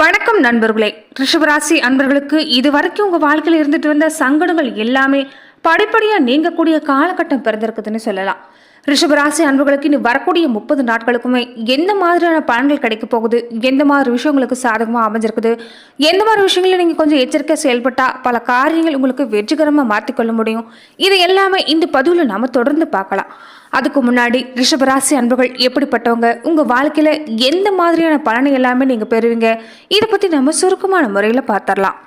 வணக்கம் நண்பர்களே. ரிஷபராசி அன்பர்களுக்கு இது வரைக்கும் உங்கள் வாழ்க்கையில் இருந்துட்டு வந்த சங்கடங்கள் எல்லாமே படிப்படியாக நீங்கக்கூடிய காலகட்டம் பிறந்திருக்குதுன்னு சொல்லலாம். ரிஷபராசி அன்பர்களுக்கு இனி வரக்கூடிய முப்பது நாட்களுக்குமே எந்த மாதிரியான பலன்கள் கிடைக்க போகுது? எந்த மாதிரி விஷயங்களுக்கு சாதகமாக அமைஞ்சிருக்குது? எந்த மாதிரி விஷயங்களில் நீங்கள் கொஞ்சம் எச்சரிக்கை செயல்பட்டால் பல காரியங்கள் உங்களுக்கு வெற்றிகரமாக மாற்றிக்கொள்ள முடியும்? இது எல்லாமே இந்த பதிவில் நம்ம தொடர்ந்து பார்க்கலாம். அதுக்கு முன்னாடி ரிஷபராசி அன்புகள் எப்படிப்பட்டவங்க? உங்கள் வாழ்க்கையில் எந்த மாதிரியான பலனை எல்லாமே நீங்கள் பெறுவீங்க? இதை பற்றி நம்ம சுருக்கமான முறையில் பார்த்துடலாம்.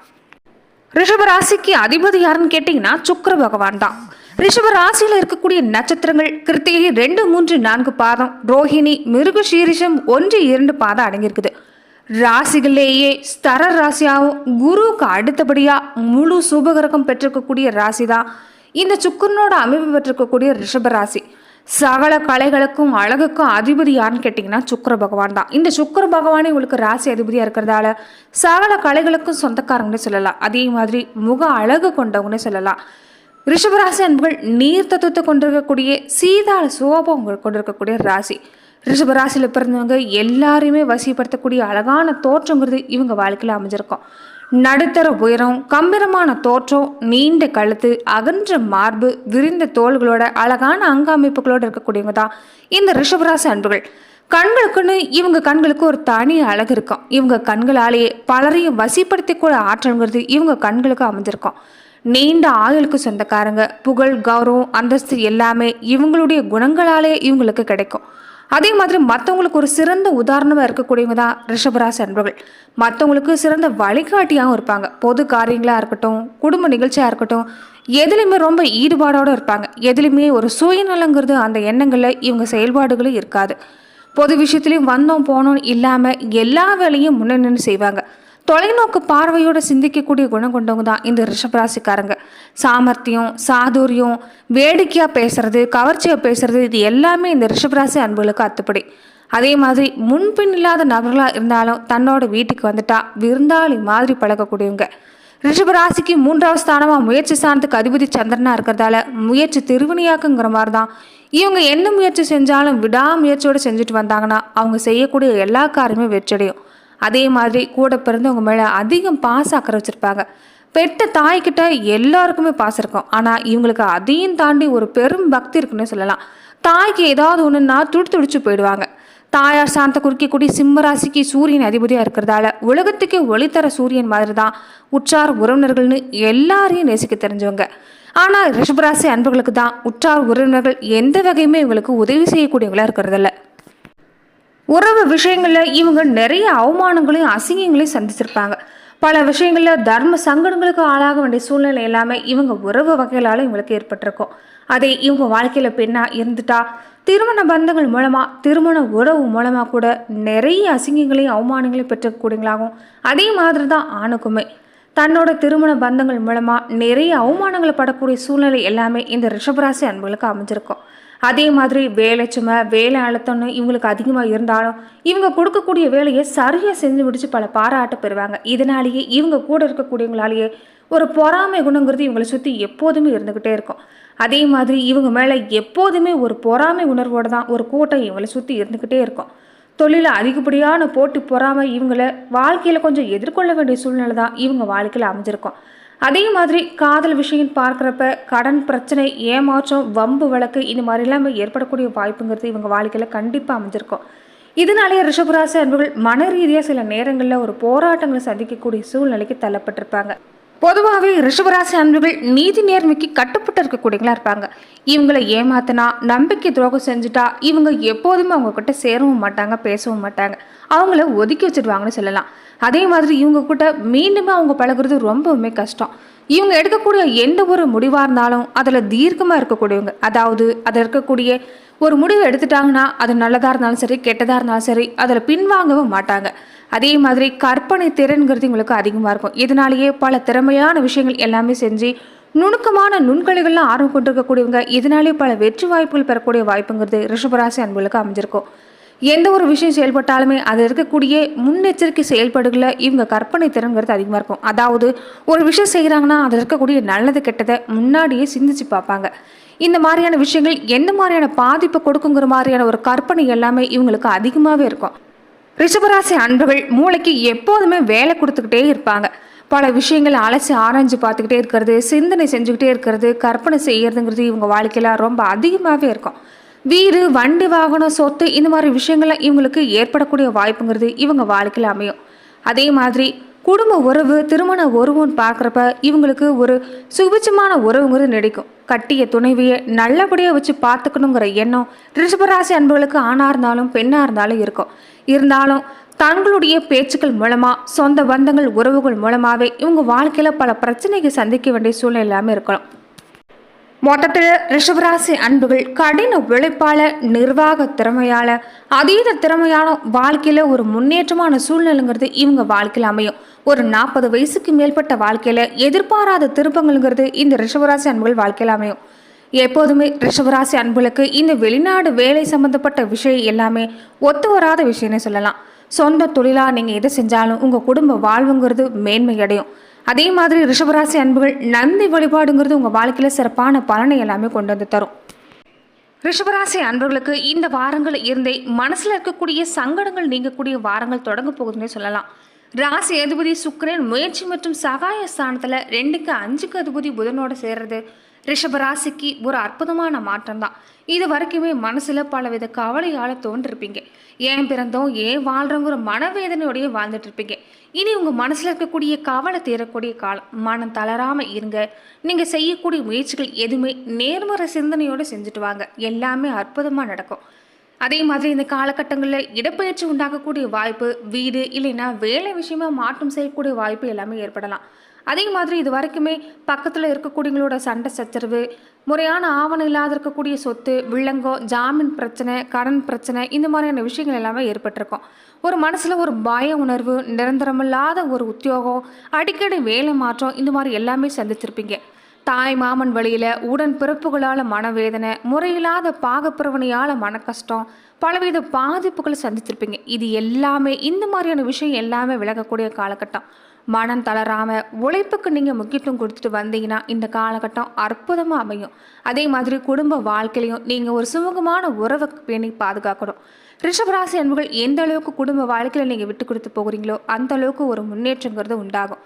ரிஷபராசிக்கு அதிபதி யாருன்னு கேட்டிங்கன்னா சுக்கர பகவான் தான். ரிஷப ராசியில் இருக்கக்கூடிய நட்சத்திரங்கள் கிருத்திகை ரெண்டு மூன்று நான்கு பாதம் ரோஹிணி மிருக சீரிஷம் ஒன்று இரண்டு பாதம் அடங்கியிருக்குது. ராசிகளிலேயே ஸ்தர ராசியாகவும் குருவுக்கு அடுத்தபடியாக முழு சுபகரகம் பெற்றிருக்கக்கூடிய ராசி தான் இந்த சுக்கரனோட அமைப்பு பெற்றிருக்கக்கூடிய ரிஷப ராசி சகல கலைகளுக்கும் அழகுக்கும் அதிபதி யாருன்னு கேட்டிங்கன்னா சுக்கர பகவான் தான். இந்த சுக்கர பகவானே உங்களுக்கு ராசி அதிபதியாக இருக்கிறதால சகல கலைகளுக்கும் சொந்தக்காரங்கன்னு சொல்லலாம். அதே மாதிரி முக அழகு கொண்டவங்கன்னு சொல்லலாம். ரிஷபராசி அன்புகள் நீர் தத்துவத்தை கொண்டிருக்கக்கூடிய சீதாள சோபம் கொண்டிருக்கக்கூடிய ராசி. ரிஷபராசியில் பிறந்தவங்க எல்லாரையுமே வசிப்படுத்தக்கூடிய அழகான தோற்றங்கிறது இவங்க வாழ்க்கையில் அமைஞ்சிருக்கும். நடுத்தர உயரம் கம்பீரமான தோற்றம் நீண்ட கழுத்து அகன்ற மார்பு விரிந்த தோள்களோட அழகான அங்க அமைப்புகளோடு இருக்கக்கூடியவங்க தான் இந்த ரிஷபராசி அன்புகள். கண்களுக்குன்னு இவங்க கண்களுக்கு ஒரு தனி அழகு இருக்கும். இவங்க கண்களாலேயே பலரையும் வசிப்படுத்திக்கூட ஆற்றல்ங்கிறது இவங்க கண்களுக்கு அமைஞ்சிருக்கும். நீண்ட ஆயுளுக்கு சொந்தக்காரங்க புகழ் கௌரவம் அந்தஸ்து எல்லாமே இவங்களுடைய குணங்களாலே இவங்களுக்கு கிடைக்கும். அதே மாதிரி மற்றவங்களுக்கு ஒரு சிறந்த உதாரணமாக இருக்கக்கூடியவங்க தான் ரிஷபராசி அன்பர்கள். மற்றவங்களுக்கு சிறந்த வழிகாட்டியாகவும் இருப்பாங்க. பொது காரியங்களாக இருக்கட்டும் குடும்ப நிகழ்ச்சியாக இருக்கட்டும் எதுலேயுமே ரொம்ப ஈடுபாடோடு இருப்பாங்க. எதுலேயுமே ஒரு சுயநலங்கிறது அந்த எண்ணங்களில் இவங்க செயல்பாடுகளும் இருக்காது. பொது விஷயத்துலையும் வந்தோம் போனோம் இல்லாமல் எல்லா வேலையும் முன்ன நின்று செய்வாங்க. தொலைநோக்கு பார்வையோடு சிந்திக்கக்கூடிய குணம் கொண்டவங்க தான் இந்த ரிஷபராசிக்காரங்க. சாமர்த்தியம் சாதுரியம் வேடிக்கையாக பேசுறது கவர்ச்சியாக பேசுறது இது எல்லாமே இந்த ரிஷபராசி அன்புகளுக்கு அத்துப்படி. அதே மாதிரி முன்பின் இல்லாத நபர்களாக இருந்தாலும் தன்னோட வீட்டுக்கு வந்துட்டா விருந்தாளி மாதிரி பழகக்கூடியவங்க. ரிஷபராசிக்கு மூன்றாவது ஸ்தானமாக முயற்சி ஸ்தானத்துக்கு அதிபதி சந்திரனா இருக்கிறதால முயற்சி திருவினையாக்குங்கிற மாதிரி தான் இவங்க என்ன முயற்சி செஞ்சாலும் விடாமுயற்சியோடு செஞ்சுட்டு வந்தாங்கன்னா அவங்க செய்யக்கூடிய எல்லா காரியமே வெற்றடையும் அதே மாதிரி கூட பிறந்தவங்க மேலே அதிகம் பாச அக்கறை வச்சுருப்பாங்க. பெற்ற தாய்கிட்ட எல்லாருக்குமே பாசம் இருக்கும். ஆனால் இவங்களுக்கு அதையும் தாண்டி ஒரு பெரும் பக்தி இருக்குன்னு சொல்லலாம். தாய்க்கு ஏதாவது ஒன்றுன்னா துடி துடிச்சு போயிடுவாங்க. தாயார் சாந்த குறிக்கக்கூடிய சிம்மராசிக்கு சூரியன் அதிபதியாக இருக்கிறதால உலகத்துக்கே ஒளி தர சூரியன் மாதிரி தான் உற்றார் உறவினர்கள்னு எல்லாரையும் நேசிக்க தெரிஞ்சவங்க. ஆனால் ரிஷபராசி அன்பர்களுக்கு தான் உற்றார் உறவினர்கள் எந்த வகையுமே இவங்களுக்கு உதவி செய்யக்கூடியவங்களாக இருக்கிறதில்ல. உறவு விஷயங்களில் இவங்க நிறைய அவமானங்களையும் அசிங்கங்களையும் சந்திச்சிருப்பாங்க. பல விஷயங்களில் தர்ம சங்கடங்களுக்கு ஆளாக வேண்டிய சூழ்நிலை எல்லாமே இவங்க உறவு வகைகளால் இவங்களுக்கு ஏற்பட்டிருக்கும். அதே இவங்க வாழ்க்கையில் பெண்ணாக இருந்துட்டா திருமண பந்தங்கள் மூலமாக திருமண உறவு மூலமாக கூட நிறைய அசிங்கங்களையும் அவமானங்களையும் பெற்றக்கூடியவங்களாகும் அதே மாதிரி தான் ஆணுக்குமே. தன்னோட திருமண பந்தங்கள் மூலமாக நிறைய அவமானங்களை படக்கூடிய சூழ்நிலை எல்லாமே இந்த ரிஷபராசி அன்புகளுக்கு அமைஞ்சிருக்கும். அதே மாதிரி வேலை சுமை வேலை அழுத்தம்னு இவங்களுக்கு அதிகமாக இருந்தாலும் இவங்க கொடுக்கக்கூடிய வேலையை சரியாக செஞ்சு முடிச்சு பல பாராட்ட பெறுவாங்க. இதனாலேயே இவங்க கூட இருக்கக்கூடியவங்களாலேயே ஒரு பொறாமை குணங்கிறது இவங்களை சுற்றி எப்போதுமே இருந்துக்கிட்டே இருக்கும். அதே மாதிரி இவங்க மேலே எப்போதுமே ஒரு பொறாமை உணர்வோடு தான் ஒரு கூட்டம் இவங்களை சுற்றி இருந்துக்கிட்டே இருக்கும். தொழிலில் அதிகப்படியான போட்டி பொறாமை இவங்களை வாழ்க்கையில் கொஞ்சம் எதிர்கொள்ள வேண்டிய சூழ்நிலை தான் இவங்க வாழ்க்கையில் அமைஞ்சிருக்கும். அதே மாதிரி காதல் விஷயம் பார்க்குறப்ப கடன் பிரச்சனை ஏமாற்றம் வம்பு வழக்கு இந்த மாதிரி எல்லாமே ஏற்படக்கூடிய வாய்ப்புங்கிறது இவங்க வாழ்க்கையில் கண்டிப்பாக அமைஞ்சிருக்கும். இதனாலேயே ரிஷபராசி அன்புகள் மன ரீதியாக சில நேரங்களில் ஒரு போராட்டங்களை சந்திக்கக்கூடிய சூழ்நிலைக்கு தள்ளப்பட்டிருப்பாங்க. பொதுவாகவே ரிஷபராசி அன்புகள் நீதி நேர்மைக்கு கட்டுப்பட்டு இருக்கக்கூடியங்களா இருப்பாங்க. இவங்களை ஏமாத்தினா நம்பிக்கை துரோகம் செஞ்சுட்டா இவங்க எப்போதுமே அவங்க கிட்ட சேரவும் மாட்டாங்க பேசவும் மாட்டாங்க. அவங்கள ஒதுக்கி வச்சிடுவாங்கன்னு சொல்லலாம். அதே மாதிரி இவங்க கிட்ட மீண்டுமே அவங்க பழகுறது ரொம்பவுமே கஷ்டம். இவங்க எடுக்கக்கூடிய எந்த ஒரு முடிவாக இருந்தாலும் அதில் தீர்க்கமாக இருக்கக்கூடியவங்க அதாவது அதில் இருக்கக்கூடிய ஒரு முடிவு எடுத்துட்டாங்கன்னா அது நல்லதாக இருந்தாலும் சரி கெட்டதாக இருந்தாலும் சரி அதில் பின்வாங்கவும் மாட்டாங்க. அதே மாதிரி கற்பனை திறன்கிறது இவங்களுக்கு அதிகமாக இருக்கும். இதனாலேயே பல திறமையான விஷயங்கள் எல்லாமே செஞ்சு நுணுக்கமான நுண்கலைகள்லாம் ஆர்வம் கொண்டிருக்கக்கூடியவங்க இதனாலே பல வெற்றி வாய்ப்புகள் பெறக்கூடிய வாய்ப்புங்கிறது ரிஷபராசி அன்புகளுக்கு அமைஞ்சிருக்கும். எந்த ஒரு விஷயம் செயல்பட்டாலுமே அது இருக்கக்கூடிய முன்னெச்சரிக்கை செயல்பாடுகளை இவங்க கற்பனை திறன்கிறது அதிகமாக இருக்கும். அதாவது ஒரு விஷயம் செய்கிறாங்கன்னா அதில் இருக்கக்கூடிய நல்லது கெட்டதை முன்னாடியே சிந்திச்சு பார்ப்பாங்க. இந்த மாதிரியான விஷயங்கள் எந்த மாதிரியான பாதிப்பை கொடுக்குங்கிற மாதிரியான ஒரு கற்பனை எல்லாமே இவங்களுக்கு அதிகமாகவே இருக்கும். ரிஷபராசி அன்புகள் மூளைக்கு எப்போதுமே வேலை கொடுத்துக்கிட்டே இருப்பாங்க. பல விஷயங்கள் அலசி ஆராய்ஞ்சு பார்த்துக்கிட்டே இருக்கிறது சிந்தனை செஞ்சுக்கிட்டே இருக்கிறது கற்பனை செய்யறதுங்கிறது இவங்க வாழ்க்கையில ரொம்ப அதிகமாகவே இருக்கும். வீடு வண்டி வாகனம் சொத்து இந்த மாதிரி விஷயங்கள்லாம் இவங்களுக்கு ஏற்படக்கூடிய வாய்ப்புங்கிறது இவங்க வாழ்க்கையில் அமையும். அதே மாதிரி குடும்ப உறவு திருமண உறவுன்னு பார்க்குறப்ப இவங்களுக்கு ஒரு சுபிச்சமான உறவுங்கிறது நினைக்கும் கட்டிய துணைவியை நல்லபடியாக வச்சு பார்த்துக்கணுங்கிற எண்ணம் ரிஷபராசி அன்புகளுக்கு ஆணாக இருந்தாலும் பெண்ணாக இருந்தாலும் இருக்கும். இருந்தாலும் தங்களுடைய பேச்சுக்கள் மூலமாக சொந்த பந்தங்கள் உறவுகள் மூலமாகவே இவங்க வாழ்க்கையில் பல பிரச்சனைகள் சந்திக்க வேண்டிய சூழ்நிலை இல்லாமல் இருக்கணும். மொத்தத்தில் ரிஷபராசி அன்புகள் கடின உழைப்பாளர் நிர்வாக திறமையால அதீத திறமையான வாழ்க்கையில ஒரு முன்னேற்றமான சூழ்நிலைங்கிறது இவங்க வாழ்க்கையில் அமையும். ஒரு நாற்பது வயசுக்கு மேற்பட்ட வாழ்க்கையில எதிர்பாராத திருப்பங்கள்ங்கிறது இந்த ரிஷபராசி அன்புகள் வாழ்க்கையில் அமையும். எப்போதுமே ரிஷபராசி அன்புகளுக்கு இந்த வெளிநாடு வேலை சம்பந்தப்பட்ட விஷயம் எல்லாமே ஒத்து வராத விஷயம்னு சொல்லலாம். சொந்த தொழிலாக நீங்கள் எதை செஞ்சாலும் உங்கள் குடும்ப வாழ்வுங்கிறது மேன்மை அடையும் அதே மாதிரி ரிஷபராசி அன்புகள் நந்தி வழிபாடுங்கிறது உங்கள் வாழ்க்கையில் சிறப்பான பலனை எல்லாமே கொண்டு வந்து தரும். ரிஷபராசி அன்பர்களுக்கு இந்த வாரங்கள் இருந்தே மனசில் இருக்கக்கூடிய சங்கடங்கள் நீங்கக்கூடிய வாரங்கள் தொடங்க போகுதுன்னே சொல்லலாம். ராசி அதிபதி சுக்கரன் முயற்சி மற்றும் சகாய ஸ்தானத்தில் ரெண்டுக்கு அஞ்சுக்கு அதிபதி புதனோட சேர்றது. ரிஷபராசிக்கு ஒரு அற்புதமான மாற்றம் தான் இது வரைக்குமே மனசில் பலவித கவலையால் தோன்றிருப்பீங்க. ஏன் பிறந்தோம் ஏன் வாழ்கிறோங்கிற மனவேதனையோடய வாழ்ந்துட்டு இருப்பீங்க இனி உங்கள் மனசில் இருக்கக்கூடிய கவலை தீரக்கூடிய காலம். மனம் தளராமல் இருங்க. நீங்கள் செய்யக்கூடிய முயற்சிகள் எதுவுமே நேர்மறை சிந்தனையோடு செஞ்சுட்டு வாங்க. எல்லாமே அற்புதமாக நடக்கும். அதே மாதிரி இந்த காலகட்டங்களில் இடப்பெயர்ச்சி உண்டாகக்கூடிய வாய்ப்பு வீடு இல்லைன்னா வேலை விஷயமா மாற்றம் செய்யக்கூடிய வாய்ப்பு எல்லாமே ஏற்படலாம். அதே மாதிரி இது வரைக்குமே பக்கத்தில் இருக்கக்கூடியவங்களோட சண்டை சச்சரவு முறையான ஆவணம் இல்லாத இருக்கக்கூடிய சொத்து வில்லங்கோ ஜாமீன் பிரச்சனை கடன் பிரச்சனை இந்த மாதிரியான விஷயங்கள் எல்லாமே ஏற்பட்டிருக்கும். ஒரு மனசில் ஒரு பய உணர்வு நிரந்தரமில்லாத ஒரு உத்தியோகம் அடிக்கடி வேலை மாற்றம் இந்த மாதிரி எல்லாமே சந்திச்சிருப்பீங்க. தாய் மாமன் வழியில் உடன் பிறப்புகளால் மனவேதனை முறையில்லாத பாகப்பிரவனையால் மன கஷ்டம் பலவித பாதிப்புகளை சந்திச்சிருப்பீங்க. இது எல்லாமே இந்த மாதிரியான விஷயம் எல்லாமே விலகக்கூடிய காலகட்டம். மனம் தளராமல் உழைப்புக்கு நீங்கள் முக்கியத்துவம் கொடுத்துட்டு வந்தீங்கன்னா இந்த காலகட்டம் அற்புதமாக அமையும். அதே மாதிரி குடும்ப வாழ்க்கையிலையும் நீங்கள் ஒரு சுமூகமான உறவை பேணி பாதுகாக்கணும். ரிஷபராசி அன்புகள் எந்த அளவுக்கு குடும்ப வாழ்க்கையில் நீங்கள் விட்டு கொடுத்து போகிறீங்களோ அந்த அளவுக்கு ஒரு முன்னேற்றங்கிறது உண்டாகும்.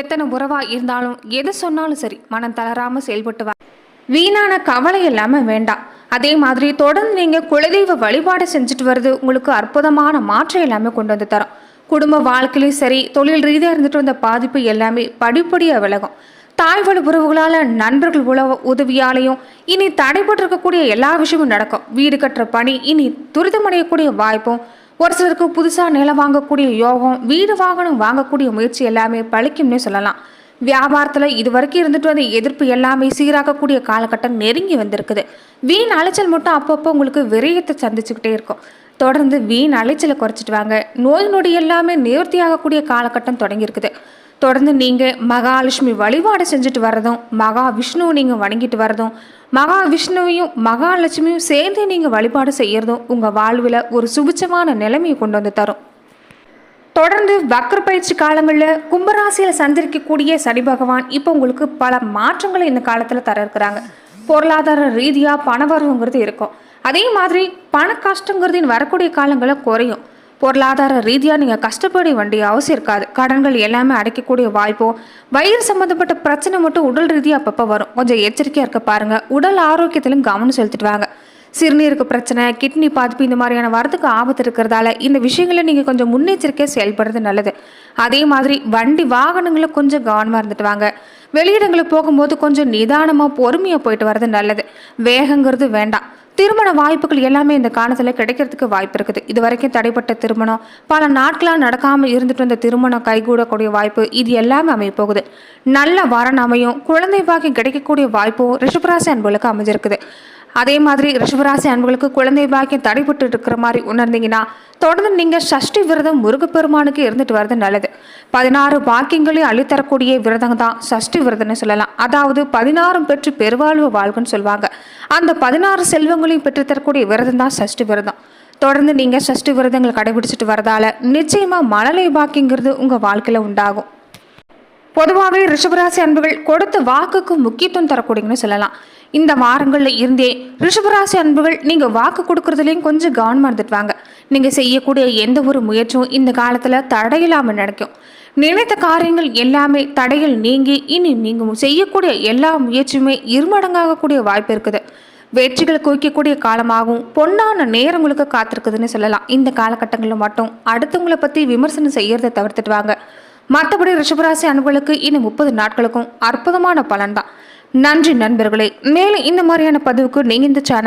எத்தனை உறவாக இருந்தாலும் எது சொன்னாலும் சரி மனம் தளராமல் செயல்பட்டு வா. வீணான கவலை இல்லாமல் வேண்டாம். அதே மாதிரி தொடர்ந்து நீங்கள் குலதெய்வ வழிபாடு செஞ்சுட்டு வர்றது உங்களுக்கு அற்புதமான மாற்றம் எல்லாமே கொண்டு வந்து தரும். குடும்ப வாழ்க்கையிலும் சரி தொழில் ரீதியாக இருந்துட்டு வந்த பாதிப்பு எல்லாமே படிப்படியாக விலகும். தாய் வழி உறவுகளால் நண்பர்கள் உழவு உதவியாலையும் இனி தடைபட்டிருக்கக்கூடிய எல்லா விஷயமும் நடக்கும். வீடு கட்டுற பணி இனி துரிதமடையக்கூடிய வாய்ப்பும் ஒரு சிலருக்கு புதுசாக நிலம் வாங்கக்கூடிய யோகம் வீடு வாகனம் வாங்கக்கூடிய முயற்சி எல்லாமே பழிக்கும்னே சொல்லலாம். வியாபாரத்தில் இது வரைக்கும் இருந்துட்டு வந்த எதிர்ப்பு எல்லாமே சீராகக்கூடிய காலகட்டம் நெருங்கி வந்திருக்குது. வீண் அலைச்சல் மட்டும் அப்பப்போ உங்களுக்கு விரயத்தை சந்திச்சுக்கிட்டே இருக்கும். தொடர்ந்து வீண் அலைச்சலை குறைச்சிட்டு வாங்க. நோய் நொடி எல்லாமே நிவர்த்தியாகக்கூடிய காலகட்டம் தொடங்கியிருக்குது. தொடர்ந்து நீங்கள் மகாலட்சுமி வழிபாடு செஞ்சுட்டு வர்றதும் மகா விஷ்ணுவை நீங்கள் வணங்கிட்டு வர்றதும் மகா விஷ்ணுவையும் மகாலட்சுமியும் சேர்ந்து நீங்கள் வழிபாடு செய்கிறதும் உங்கள் வாழ்வில் ஒரு சுபிச்சமான நிலைமையை கொண்டு வந்து தரும். தொடர்ந்து வக்ர பயிற்சி காலங்களில் கும்பராசியில் சந்திரிக்கக்கூடிய சனி பகவான் இப்போ உங்களுக்கு பல மாற்றங்களை இந்த காலத்தில் தர இருக்கிறாங்க. பொருளாதார ரீதியாக பணவரவுங்கிறது இருக்கும். அதே மாதிரி பண கஷ்டங்கிறது வரக்கூடிய காலங்களில் குறையும். பொருளாதார ரீதியாக நீங்கள் கஷ்டப்பட வேண்டிய அவசியம் இருக்காது. கடன்கள் எல்லாமே அடைக்கக்கூடிய வாய்ப்பும் வயிறு சம்மந்தப்பட்ட பிரச்சனை மட்டும் உடல் ரீதியாக அப்பப்போ வரும். கொஞ்சம் எச்சரிக்கையாக இருக்க பாருங்கள் உடல் ஆரோக்கியத்திலும் கவனம் செலுத்திட்டு வாங்க. சிறுநீருக்கு பிரச்சனை கிட்னி பாதிப்பு இந்த மாதிரியான வரதுக்கு ஆபத்து இருக்கிறதால இந்த விஷயங்களை நீங்கள் கொஞ்சம் முன்னெச்சரிக்கையாக செயல்படுறது நல்லது. அதே மாதிரி வண்டி வாகனங்களை கொஞ்சம் கவனமாக இருந்துட்டு வாங்க. வெளியிடங்களுக்கு போகும்போது கொஞ்சம் நிதானமாக பொறுமையாக போயிட்டு வர்றது நல்லது. வேகங்கிறது வேண்டாம். திருமண வாய்ப்புகள் எல்லாமே இந்த காலத்தில் கிடைக்கிறதுக்கு வாய்ப்பு இருக்குது. இது வரைக்கும் தடைப்பட்ட திருமணம் பல நாட்களாக நடக்காமல் இருந்துட்டு வந்த திருமணம் கைகூடக்கூடிய வாய்ப்பு இது எல்லாமே அமைய போகுது. நல்ல வரன் அமையும் குழந்தை பாக்கி கிடைக்கக்கூடிய வாய்ப்பும் ரிஷபராசி அன்புகளுக்கு அமைஞ்சிருக்குது. அதே மாதிரி ரிஷபராசி அன்புகளுக்கு குழந்தை பாக்கியம் தடைபட்டு இருக்கிற மாதிரி உணர்ந்தீங்கன்னா தொடர்ந்து நீங்கள் சஷ்டி விரதம் முருகப்பெருமானுக்கு இருந்துட்டு வர்றது நல்லது. பதினாறு பாக்கியங்களையும் அள்ளித்தரக்கூடிய விரதம் தான் சஷ்டி விரதம்னு சொல்லலாம். அதாவது பதினாறும் பெற்று பெருவாழ்வு வாழ்கன்னு சொல்லுவாங்க. அந்த பதினாறு செல்வங்களையும் பெற்றுத்தரக்கூடிய விரதம் தான் சஷ்டி விரதம். தொடர்ந்து நீங்கள் சஷ்டி விரதங்களை கடைபிடிச்சிட்டு வரதால நிச்சயமாக மழலை பாக்கியங்கிறது உங்கள் வாழ்க்கையில் உண்டாகும். பொதுவாகவே ரிஷபராசி அன்புகள் கொடுத்த வாக்குக்கு முக்கியத்துவம் தரக்கூடியன்னு சொல்லலாம். இந்த வாரங்களில் இருந்தே ரிஷபராசி அன்புகள் நீங்கள் வாக்கு கொடுக்குறதுலையும் கொஞ்சம் கவனமாக இருந்துட்டுவாங்க நீங்கள் செய்யக்கூடிய எந்த ஒரு முயற்சியும் இந்த காலத்தில் தடையில்லாமல் நடக்கும். நினைத்த காரியங்கள் எல்லாமே தடைகள் நீங்கி இனி நீங்கள் செய்யக்கூடிய எல்லா முயற்சியுமே இருமடங்காகக்கூடிய வாய்ப்பு இருக்குது. வெற்றிகள் குவிக்கக்கூடிய காலமாகவும் பொன்னான நேரங்களுக்கு காத்திருக்குதுன்னு சொல்லலாம். இந்த காலகட்டங்களில் மட்டும் அடுத்தவங்களை பற்றி விமர்சனம் செய்கிறத தவிர்த்துட்டு வாங்க. மற்றபடி ரிஷபராசி அன்புகளுக்கு இனி முப்பது நாட்களுக்கும் அற்புதமான பலன் தான். நன்றி நண்பர்களே. மேலும் இந்த மாதிரியான பதிவுக்கு நீங்கள் இந்த சேனல்